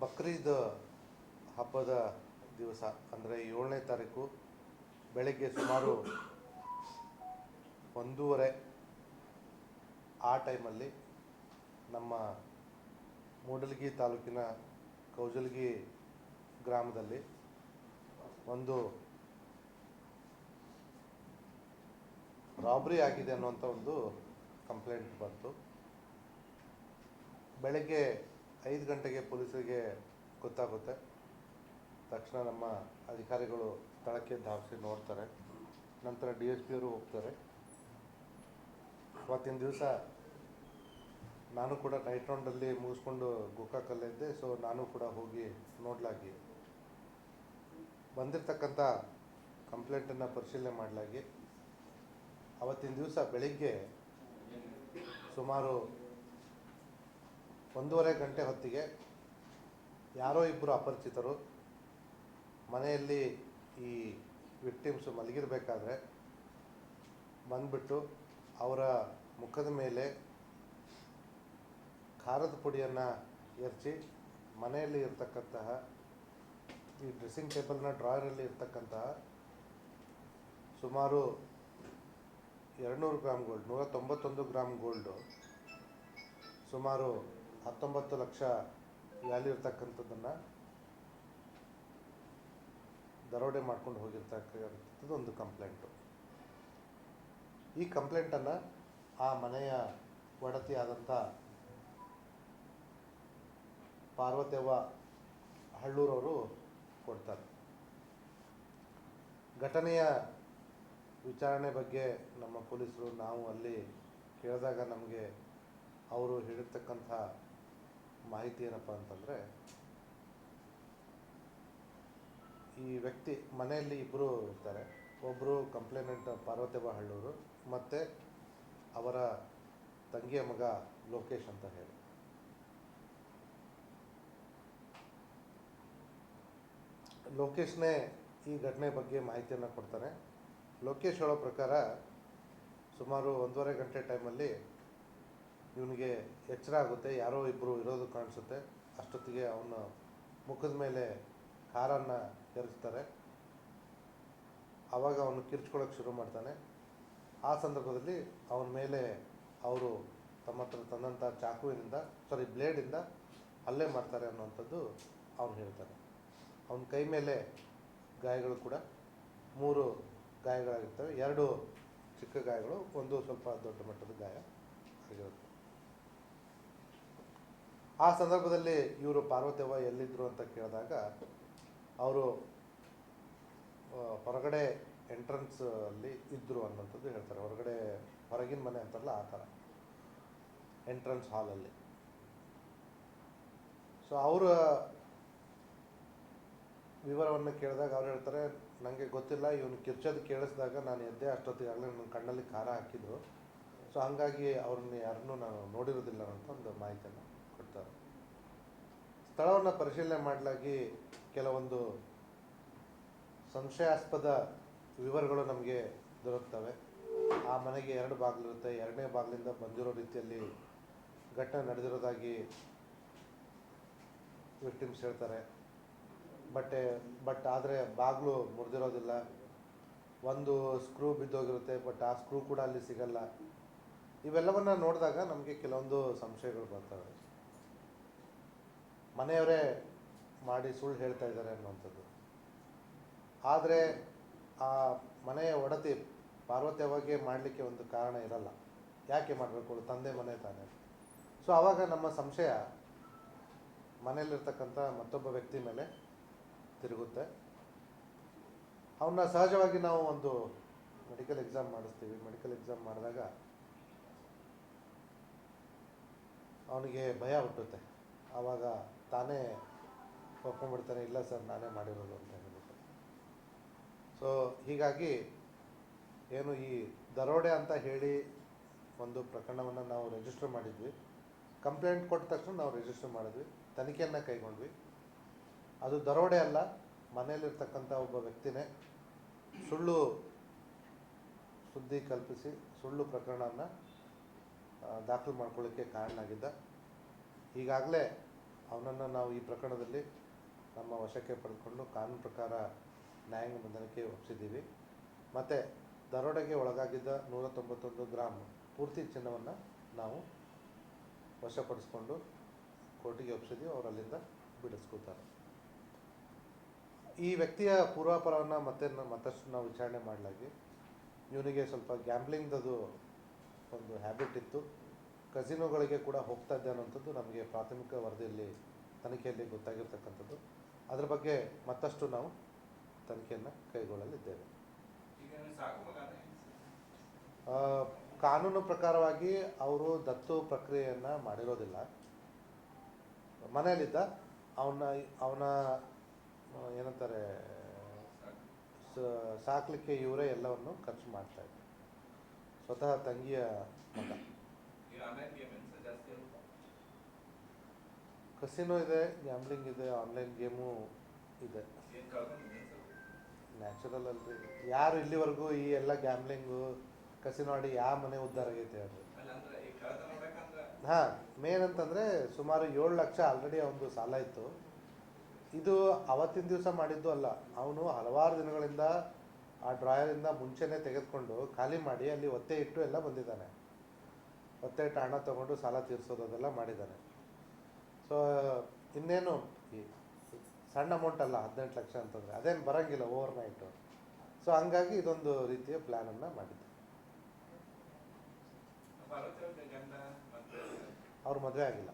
ಬಕ್ರೀದ್ ಹಬ್ಬದ ದಿವಸ, ಅಂದರೆ ಏಳನೇ ತಾರೀಕು ಬೆಳಗ್ಗೆ ಸುಮಾರು ಒಂದೂವರೆ ಆ ಟೈಮಲ್ಲಿ ನಮ್ಮ ಮೂಡಲಗಿ ತಾಲೂಕಿನ ಕೌಜಲಗಿ ಗ್ರಾಮದಲ್ಲಿ ಒಂದು ರಾಬ್ರಿ ಆಗಿದೆ ಅನ್ನುವಂಥ ಒಂದು ಕಂಪ್ಲೇಂಟ್ ಬಂತು. ಬೆಳಗ್ಗೆ ಐದು ಗಂಟೆಗೆ ಪೊಲೀಸರಿಗೆ ಗೊತ್ತಾಗುತ್ತೆ. ತಕ್ಷಣ ನಮ್ಮ ಅಧಿಕಾರಿಗಳು ಸ್ಥಳಕ್ಕೆ ಧಾವಿಸಿ ನೋಡ್ತಾರೆ. ನಂತರ ಡಿ ಎಸ್ ಪಿ ಅವರು ಹೋಗ್ತಾರೆ. ಅವತ್ತಿನ ದಿವಸ ನಾನು ಕೂಡ ನೈಟ್ ರೌಂಡಲ್ಲಿ ಮುಗಿಸ್ಕೊಂಡು ಗೋಕಾಕಲ್ಲಿದ್ದೆ ಸೊ ನಾನು ಕೂಡ ಹೋಗಿ ನೋಡಲಾಗಿ. ಬಂದಿರತಕ್ಕಂಥ ಕಂಪ್ಲೇಂಟನ್ನು ಪರಿಶೀಲನೆ ಮಾಡಲಾಗಿ. ಅವತ್ತಿನ ದಿವಸ ಬೆಳಿಗ್ಗೆ ಸುಮಾರು ಒಂದೂವರೆ ಗಂಟೆ ಹೊತ್ತಿಗೆ ಯಾರೋ ಇಬ್ಬರು ಅಪರಿಚಿತರು ಮನೆಯಲ್ಲಿ ಈ ವಿಕ್ಟಿಮ್ಸು ಮಲಗಿರಬೇಕಾದ್ರೆ ಬಂದ್ಬಿಟ್ಟು ಅವರ ಮುಖದ ಮೇಲೆ ಖಾರದ ಪುಡಿಯನ್ನು ಎರಚಿ ಮನೆಯಲ್ಲಿ ಇರ್ತಕ್ಕಂತಹ ಈ ಡ್ರೆಸ್ಸಿಂಗ್ ಟೇಬಲ್ನ ಡ್ರಾಯರಲ್ಲಿ ಇರ್ತಕ್ಕಂತಹ ಸುಮಾರು ಎರಡುನೂರು ಗ್ರಾಮ್ ಗೋಲ್ಡ್ ನೂರ ತೊಂಬತ್ತೊಂದು ಗ್ರಾಮ್ ಗೋಲ್ಡು ಸುಮಾರು ಹತ್ತೊಂಬತ್ತು ಲಕ್ಷ ವ್ಯಾಲ್ಯೂ ಇರ್ತಕ್ಕಂಥದ್ದನ್ನು ದರೋಡೆ ಮಾಡ್ಕೊಂಡು ಹೋಗಿರ್ತಕ್ಕಂಥದ್ದು ಒಂದು ಕಂಪ್ಲೇಂಟು. ಈ ಕಂಪ್ಲೇಂಟನ್ನು ಆ ಮನೆಯ ಒಡತಿ ಆದಂಥ ಪಾರ್ವತವ್ವ ಹಳ್ಳೂರವರು ಕೊಡ್ತಾರೆ. ಘಟನೆಯ ವಿಚಾರಣೆ ಬಗ್ಗೆ ನಮ್ಮ ಪೊಲೀಸರು ನಾವು ಅಲ್ಲಿ ಕೇಳಿದಾಗ ನಮಗೆ ಅವರು ಹೇಳಿರ್ತಕ್ಕಂಥ ಮಾಹಿತಿ ಏನಪ್ಪ ಅಂತಂದರೆ, ಈ ವ್ಯಕ್ತಿ ಮನೆಯಲ್ಲಿ ಇಬ್ಬರು ಇರ್ತಾರೆ. ಒಬ್ಬರು ಕಂಪ್ಲೇನೆಂಟ್ ಪಾರ್ವತಿಬಾ ಹಳ್ಳೂರು ಮತ್ತು ಅವರ ತಂಗಿಯ ಮಗ ಲೋಕೇಶ್ ಅಂತ ಹೇಳಿ. ಲೋಕೇಶ್ನೇ ಈ ಘಟನೆ ಬಗ್ಗೆ ಮಾಹಿತಿಯನ್ನು ಕೊಡ್ತಾನೆ. ಲೋಕೇಶ್ ಹೇಳೋ ಪ್ರಕಾರ ಸುಮಾರು ಒಂದೂವರೆ ಗಂಟೆ ಟೈಮಲ್ಲಿ ಇವನಿಗೆ ಎಚ್ಚರ ಆಗುತ್ತೆ, ಯಾರೋ ಇಬ್ಬರು ಇರೋದು ಕಾಣಿಸುತ್ತೆ. ಅಷ್ಟೊತ್ತಿಗೆ ಅವನ ಮುಖದ ಮೇಲೆ ಕಾರನ್ನು ಎರಚ್ತಾರೆ ಆವಾಗ ಅವನು ಕಿರ್ಚ್ಕೊಳ್ಳೋಕೆ ಶುರು ಮಾಡ್ತಾನೆ. ಆ ಸಂದರ್ಭದಲ್ಲಿ ಅವನ ಮೇಲೆ ಅವರು ತಮ್ಮ ಹತ್ರ ತಂದಂಥ ಚಾಕುವಿನಿಂದ ಸಾರಿ ಬ್ಲೇಡಿಂದ ಹಲ್ಲೆ ಮಾಡ್ತಾರೆ ಅನ್ನುವಂಥದ್ದು ಅವನು ಹೇಳ್ತಾನೆ. ಅವನ ಕೈ ಮೇಲೆ ಗಾಯಗಳು ಕೂಡ ಮೂರು ಗಾಯಗಳಾಗಿರ್ತವೆ. ಎರಡು ಚಿಕ್ಕ ಗಾಯಗಳು, ಒಂದು ಸ್ವಲ್ಪ ದೊಡ್ಡ ಮಟ್ಟದ ಗಾಯ ಆಗಿರುತ್ತೆ. ಆ ಸಂದರ್ಭದಲ್ಲಿ ಇವರು ಪಾರ್ವತವ್ವ ಎಲ್ಲಿದ್ದರು ಅಂತ ಕೇಳಿದಾಗ ಅವರು ಹೊರಗಡೆ ಎಂಟ್ರೆನ್ಸ್ ಅಲ್ಲಿ ಇದ್ದರು ಅನ್ನೋಂಥದ್ದು ಹೇಳ್ತಾರೆ. ಹೊರಗಡೆ, ಹೊರಗಿನ ಮನೆ ಅಂತಾರಲ್ಲ ಆ ಥರ. ಎಂಟ್ರೆನ್ಸ್ ಹಾಲಲ್ಲಿ ಸೊ ಅವರ ವಿವರವನ್ನು ಕೇಳಿದಾಗ ಅವ್ರು ಹೇಳ್ತಾರೆ ನನಗೆ ಗೊತ್ತಿಲ್ಲ, ಇವನು ಕಿರ್ಚೋದು ಕೇಳಿಸಿದಾಗ ನಾನು ಎದ್ದೆ ಅಷ್ಟೊತ್ತಿಗೆ ಆಗಲೇ ನನ್ನ ಕಣ್ಣಲ್ಲಿ ಖಾರ ಹಾಕಿದ್ರು ಸೊ ಹಾಗಾಗಿ ಅವ್ರನ್ನ ಯಾರನ್ನೂ ನಾನು ನೋಡಿರೋದಿಲ್ಲ ಅಂತ ಒಂದು ಮಾಹಿತಿಯನ್ನು ಕೊಡ್ತಾರೆ ಸ್ಥಳವನ್ನು ಪರಿಶೀಲನೆ ಮಾಡಲಾಗಿ ಕೆಲವೊಂದು ಸಂಶಯಾಸ್ಪದ ವಿವರಗಳು ನಮಗೆ ದೊರಕ್ತವೆ. ಆ ಮನೆಗೆ ಎರಡು ಬಾಗಿಲಿರುತ್ತೆ ಎರಡನೇ ಬಾಗಿಲಿಂದ ಬಂದಿರೋ ರೀತಿಯಲ್ಲಿ ಘಟನೆ ನಡೆದಿರೋದಾಗಿ ವಿಕ್ಟಿಮ್ಸ್ ಹೇಳ್ತಾರೆ. ಬಟ್ಟೆ ಬಟ್ ಆದರೆ ಬಾಗಿಲು ಮುರಿದಿರೋದಿಲ್ಲ. ಒಂದು ಸ್ಕ್ರೂ ಬಿದ್ದೋಗಿರುತ್ತೆ. ಬಟ್ ಆ ಸ್ಕ್ರೂ ಕೂಡ ಅಲ್ಲಿ ಸಿಗಲ್ಲ. ಇವೆಲ್ಲವನ್ನ ನೋಡಿದಾಗ ನಮಗೆ ಕೆಲವೊಂದು ಸಂಶಯಗಳು ಬರ್ತವೆ. ಮನೆಯವರೇ ಮಾಡಿ ಸುಳ್ಳು ಹೇಳ್ತಾ ಇದ್ದಾರೆ ಅನ್ನುವಂಥದ್ದು. ಆದರೆ ಆ ಮನೆಯ ಒಡತಿ ಪಾರ್ವತ್ಯವಾಗಿ ಮಾಡಲಿಕ್ಕೆ ಒಂದು ಕಾರಣ ಇರಲ್ಲ. ಯಾಕೆ ಮಾಡಬೇಕು ತಂದೆ ಮನೆ ತಾನೆ. ಸೊ ಆವಾಗ ನಮ್ಮ ಸಂಶಯ ಮನೆಯಲ್ಲಿರ್ತಕ್ಕಂಥ ಮತ್ತೊಬ್ಬ ವ್ಯಕ್ತಿ ಮೇಲೆ ತಿರುಗುತ್ತೆ. ಅವನ್ನ ಸಹಜವಾಗಿ ನಾವು ಒಂದು ಮೆಡಿಕಲ್ ಎಕ್ಸಾಮ್ ಮಾಡಿಸ್ತೀವಿ. ಮೆಡಿಕಲ್ ಎಕ್ಸಾಮ್ ಮಾಡಿದಾಗ ಅವನಿಗೆ ಭಯ ಹುಟ್ಟುತ್ತೆ. ಆವಾಗ ತಾನೇ ಒಪ್ಕೊಂಡ್ಬಿಡ್ತಾನೆ ಇಲ್ಲ ಸರ್, ನಾನೇ ಮಾಡಿರೋದು ಅಂತ ಹೇಳಿಬಿಟ್ಟು. ಸೊ ಹೀಗಾಗಿ ಏನು ಈ ದರೋಡೆ ಅಂತ ಹೇಳಿ ಒಂದು ಪ್ರಕರಣವನ್ನು ನಾವು ರಿಜಿಸ್ಟರ್ ಮಾಡಿದ್ವಿ. ಕಂಪ್ಲೇಂಟ್ ಕೊಟ್ಟ ತಕ್ಷಣ ನಾವು ರಿಜಿಸ್ಟರ್ ಮಾಡಿದ್ವಿ. ತನಿಖೆಯನ್ನು ಕೈಗೊಂಡ್ವಿ. ಅದು ದರೋಡೆ ಅಲ್ಲ, ಮನೆಯಲ್ಲಿರ್ತಕ್ಕಂಥ ಒಬ್ಬ ವ್ಯಕ್ತಿನೇ ಸುಳ್ಳು ಸುದ್ದಿ ಕಲ್ಪಿಸಿ, ಸುಳ್ಳು ಪ್ರಕರಣವನ್ನು ದಾಖಲು ಮಾಡ್ಕೊಳ್ಳೋಕ್ಕೆ ಕಾರಣ ಆಗಿದ್ದ ಈಗಾಗಲೇ ಅವನನ್ನು ನಾವು ಈ ಪ್ರಕರಣದಲ್ಲಿ ನಮ್ಮ ವಶಕ್ಕೆ ಪಡೆದುಕೊಂಡು ಕಾನೂನು ಪ್ರಕಾರ ನ್ಯಾಯಾಂಗ ಬಂಧನಕ್ಕೆ ಒಪ್ಪಿಸಿದ್ದೀವಿ. ಮತ್ತು ದರೋಡೆಗೆ ಒಳಗಾಗಿದ್ದ ನೂರ ತೊಂಬತ್ತೊಂದು ಗ್ರಾಮ್ ಪೂರ್ತಿ ಚಿನ್ನವನ್ನು ನಾವು ವಶಪಡಿಸ್ಕೊಂಡು ಕೋರ್ಟಿಗೆ ಒಪ್ಪಿಸಿದ್ದೀವಿ ಅವರಲ್ಲಿಂದ ಬಿಡಿಸ್ಕೊತಾರೆ. ಈ ವ್ಯಕ್ತಿಯ ಪೂರ್ವಾಪರವನ್ನು ಮತ್ತೆ ಮತ್ತಷ್ಟು ನಾವು ವಿಚಾರಣೆ ಮಾಡಲಾಗಿ, ಇವನಿಗೆ ಸ್ವಲ್ಪ ಗ್ಯಾಂಬ್ಲಿಂಗ್ದದು ಒಂದು ಹ್ಯಾಬಿಟ್ ಇತ್ತು. ಕಸಿನೋಗಳಿಗೆ ಕೂಡ ಹೋಗ್ತಾ ಇದ್ದೆ ಅನ್ನೋಂಥದ್ದು ನಮಗೆ ಪ್ರಾಥಮಿಕ ವರದಿಯಲ್ಲಿ ತನಿಖೆಯಲ್ಲಿ ಗೊತ್ತಾಗಿರ್ತಕ್ಕಂಥದ್ದು. ಅದರ ಬಗ್ಗೆ ಮತ್ತಷ್ಟು ನಾವು ತನಿಖೆಯನ್ನು ಕೈಗೊಳ್ಳಲಿದ್ದೇವೆ. ಕಾನೂನು ಪ್ರಕಾರವಾಗಿ ಅವರು ದತ್ತು ಪ್ರಕ್ರಿಯೆಯನ್ನು ಮಾಡಿರೋದಿಲ್ಲ. ಮನೆಯಲ್ಲಿದ್ದ ಅವನ ಅವನ ಏನಂತಾರೆ ಸಾಕಲಿಕ್ಕೆ ಸಾಕ್ಲಿಕ್ಕೆ ಇವರೇ ಎಲ್ಲವನ್ನು ಖರ್ಚು ಮಾಡ್ತಾ ಇದ್ದ ಸ್ವತಃ ತಂಗಿಯ ಮಗ. ಕಸಿನೋ ಇದೆ ಗ್ಯಾಮ್ಲಿಂಗ್ ಇದೆ ಆನ್ಲೈನ್ ಗೇಮು ಇದೆ. ಏನು ನ್ಯಾಚುರಲ್ ಅಲ್ರಿ. ಯಾರು ಇಲ್ಲಿವರೆಗೂ ಈ ಎಲ್ಲ ಗ್ಯಾಮ್ಲಿಂಗು ಕಸಿನೋ ಆಡಿ ಯಾವ ಮನೆ ಉದ್ಧಾರ ಆಗೈತೆ ಅದು ಹಾಂ ಮೇನ್ ಅಂತಂದರೆ ಸುಮಾರು ಏಳು ಲಕ್ಷ ಆಲ್ರೆಡಿ ಅವನದು ಸಾಲ ಇತ್ತು. ಇದು ಅವತ್ತಿನ ದಿವಸ ಮಾಡಿದ್ದು ಅಲ್ಲ. ಅವನು ಹಲವಾರು ದಿನಗಳಿಂದ ಆ ಡ್ರಾಯರಿಂದ ಮುಂಚೆನೇ ತೆಗೆದುಕೊಂಡು ಖಾಲಿ ಮಾಡಿ ಅಲ್ಲಿ ಒತ್ತೆ ಇಟ್ಟು ಎಲ್ಲ ಬಂದಿದ್ದಾನೆ. ಒತ್ತೆ ಇಟ್ಟು ಹಣ ತಗೊಂಡು ಸಾಲ ತೀರಿಸೋದು ಅದೆಲ್ಲ ಮಾಡಿದ್ದಾರೆ. ಸೊ ಇನ್ನೇನು ಈ ಸಣ್ಣ ಅಮೌಂಟ್ ಅಲ್ಲ ಹದಿನೆಂಟು ಲಕ್ಷ ಅಂತಂದರೆ ಅದೇನು ಬರೋಂಗಿಲ್ಲ ಓವರ್ ನೈಟು ಸೊ ಹಂಗಾಗಿ ಇದೊಂದು ರೀತಿಯ ಪ್ಲ್ಯಾನನ್ನು ಮಾಡಿದ್ದೆ. ಅವ್ರ ಮದುವೆ ಆಗಿಲ್ಲ.